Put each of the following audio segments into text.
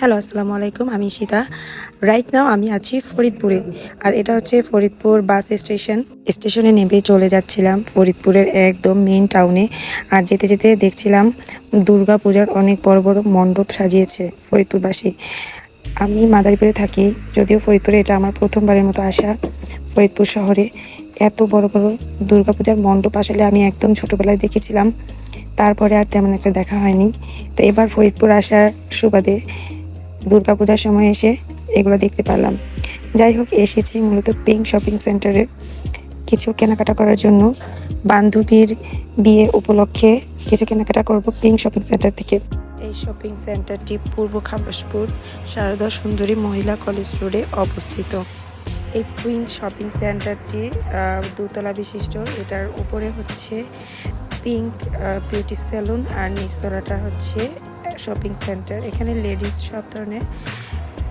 Hello আসসালামু আলাইকুম আমি সীতা রাইট নাও আমি আছি ফরিদপুরে। আর এটা হচ্ছে ফরিদপুর বাস স্টেশন। স্টেশনে নেমে চলে যাচ্ছিলাম ফরিদপুরের একদম মেন টাউনে আর যেতে যেতে দেখছিলাম দুর্গা পূজার অনেক বড় বড় মণ্ডপ সাজিয়েছে ফরিদপুরবাসী। আমি মাদারীপুরে থাকি, যদিও ফরিদপুরে এটা আমার প্রথমবারের মতো আসা। ফরিদপুর শহরে এত বড় বড় দুর্গাপূজার মণ্ডপ আসলে আমি একদম ছোটবেলায় দেখেছিলাম। তারপরে আর তেমন একটা দেখা হয়নি। তো এবার ফরিদপুর আসার সুবাদে দুর্গাপূজার সময় এসে এগুলো দেখতে পারলাম। যাই হোক, এসেছি মূলত পিঙ্ক শপিং সেন্টারে কিছু কেনাকাটা করার জন্য বান্ধবীর বিয়ে উপলক্ষে কিছু কেনাকাটা করব পিঙ্ক শপিং সেন্টার থেকে। এই শপিং সেন্টারটি পূর্ব খাবাসপুর সারদা সুন্দরী মহিলা কলেজ রোডে অবস্থিত। এই পিঙ্ক শপিং সেন্টারটি দুতলা বিশিষ্ট। এটার উপরে হচ্ছে পিঙ্ক বিউটি সেলুন আর নিচতলাটা হচ্ছে শপিং সেন্টার। এখানে লেডিস সব ধরনের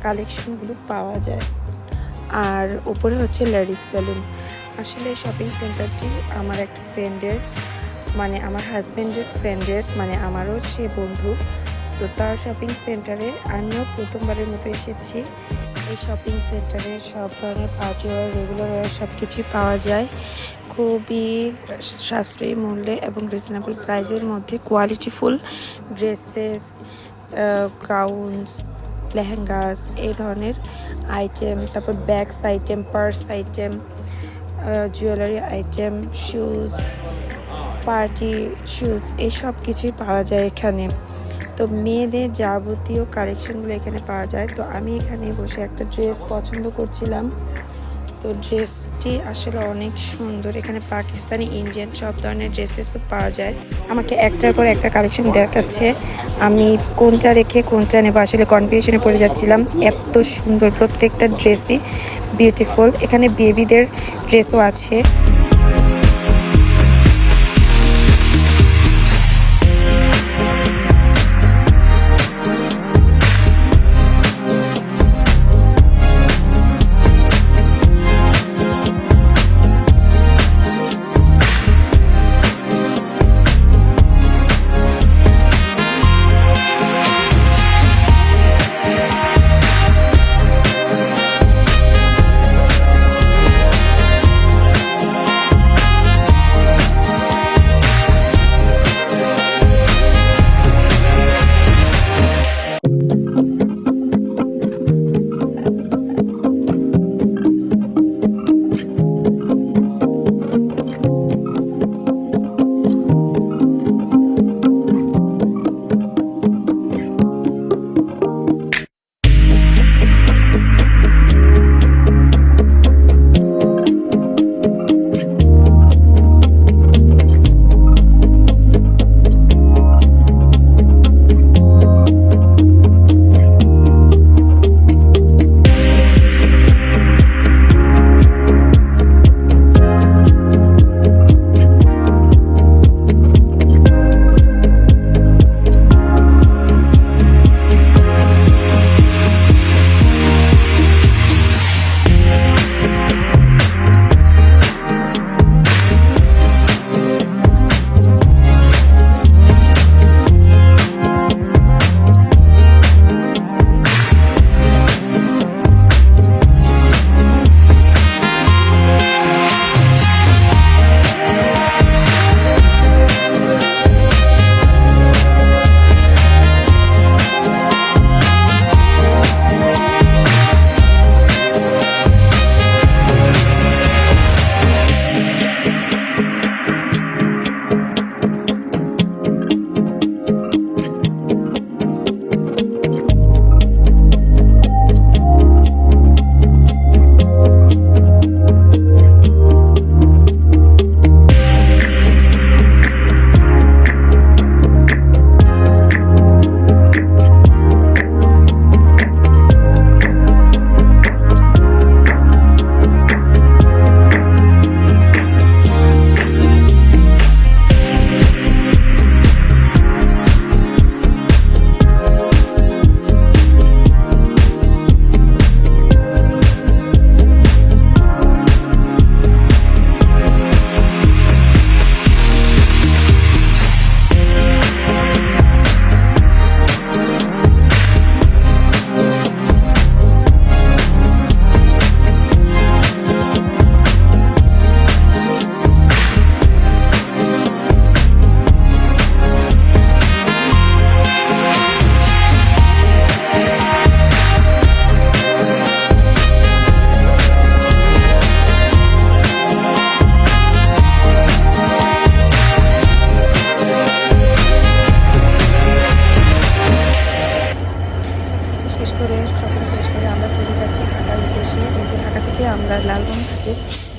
কালেকশনগুলো পাওয়া যায়। আর উপরে হচ্ছে লেডিস সেলুন। আসলে শপিং সেন্টারটি আমার একটা ফ্রেন্ডের মানে আমার হাজব্যান্ডের ফ্রেন্ডের মানে আমারও সে বন্ধু। তো তার শপিং সেন্টারে আমিও প্রথমবারের মতো এসেছি। এই শপিং সেন্টারে সব ধরনের পার্টি ওয়ার, রেগুলার ওয়ার সব কিছুই পাওয়া যায়। খুবই সাশ্রয়ী মূল্যে এবং রিজনেবল প্রাইসের মধ্যে কোয়ালিটিফুল ড্রেসেস গাউন্স লেহেঙ্গাস, এই ধরনের আইটেম তারপর bags item purse item jewellery item shoes party shoes এইসব কিছুই পাওয়া যায় এখানে। তো মেয়েদের যাবতীয় কালেকশনগুলো এখানে পাওয়া যায়। তো আমি এখানে বসে একটা ড্রেস পছন্দ করছিলাম। তো ড্রেসটি আসলে অনেক সুন্দর। এখানে পাকিস্তানি, ইন্ডিয়ান, সব ধরনের ড্রেসেসও পাওয়া যায়। আমাকে একটার পর একটা কালেকশন দেখাচ্ছে। আমি কোনটা রেখে কোনটা নেব আসলে কনফিউশনে পড়ে যাচ্ছিলাম। এত সুন্দর প্রত্যেকটা ড্রেসই বিউটিফুল এখানে বেবিদের ড্রেসও আছে।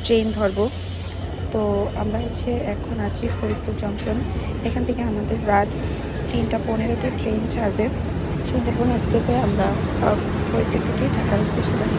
ট্রেন ধরবো। তো আমরা হচ্ছে এখন আছি ফরিদপুর জংশন এখান থেকে আমাদের রাত তিনটা পনেরোতে ট্রেন ছাড়বে। সুন্দরবন এক্সপ্রেসে আমরা ফরিদপুর থেকে ঢাকার উদ্দেশ্যে যাব।